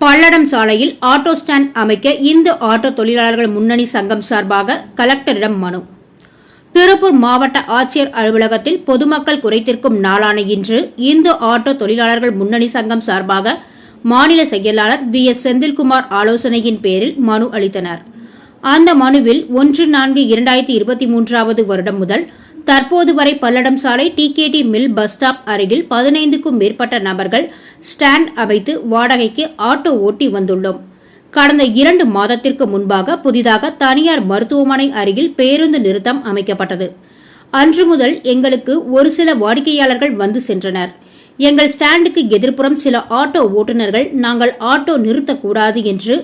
பல்லடம் சாலையில் auto stand அமைக்க Hindu auto தொழிலாளர்கள் முன்னணி சங்கம் சார்பாக கலெக்டரிடம் மனு. திருப்பூர் மாவட்ட ஆட்சியர் அலுவலகத்தில் பொதுமக்கள் குறைத்திருக்கும் நாளான இன்று இந்து ஆட்டோ தொழிலாளர்கள் முன்னணி சங்கம் சார்பாக மாநில செயலாளர் வி. எஸ். செந்தில்குமார் ஆலோசனையின் பேரில் மனு அளித்தனர். அந்த மனுவில் ஒன்று நான்கு இரண்டாயிரத்தி இருபத்தி மூன்றாவது வருடம் முதல் தற்போது வரை பல்லடம் சாலை டிகேடி மில் பஸ் ஸ்டாப் அருகில் பதினைந்துக்கும் மேற்பட்ட நபர்கள் ஸ்டாண்ட் அமைத்து வாடகைக்கு ஆட்டோ ஓட்டி வந்துள்ளோம். கடந்த இரண்டு மாதத்திற்கு முன்பாக புதிதாக தனியார் மருத்துவமனை அருகில் பேருந்து நிறுத்தம் அமைக்கப்பட்டது. அன்று முதல் எங்களுக்கு ஒரு சில வாடிக்கையாளர்கள் வந்து சென்றனர். எங்கள் ஸ்டாண்டுக்கு எதிர்ப்புறம் சில ஆட்டோ ஓட்டுநர்கள் நாங்கள் ஆட்டோ நிறுத்தக்கூடாது என்று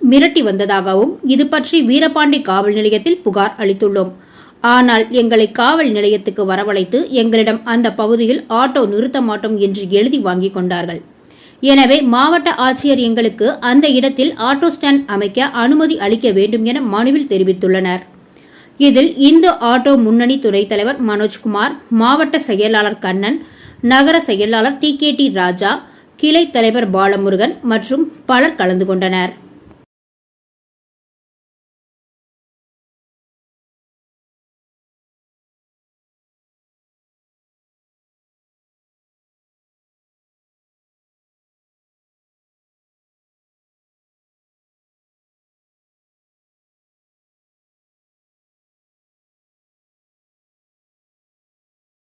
மிரட்டி வந்ததாகவும் இது பற்றி வீரபாண்டி காவல் நிலையத்தில் புகார் அளித்துள்ளோம். ஆனால் எங்களை காவல் நிலையத்துக்கு வரவழைத்து எங்களிடம் அந்த பகுதியில் ஆட்டோ நிறுத்த மாட்டோம் என்று எழுதி வாங்கிக் கொண்டார்கள். எனவே மாவட்ட ஆட்சியர் எங்களுக்கு அந்த இடத்தில் ஆட்டோ ஸ்டாண்ட் அமைக்க அனுமதி அளிக்க வேண்டும் என மனுவில் தெரிவித்துள்ளனர். இதில் இந்து ஆட்டோ முன்னணி துணைத் தலைவர் மனோஜ்குமார் மாவட்ட செயலாளர் கண்ணன் நகர செயலாளர் டி கே டி ராஜா கிளை தலைவர் பாலமுருகன் மற்றும் பலர் கலந்து கொண்டனர்.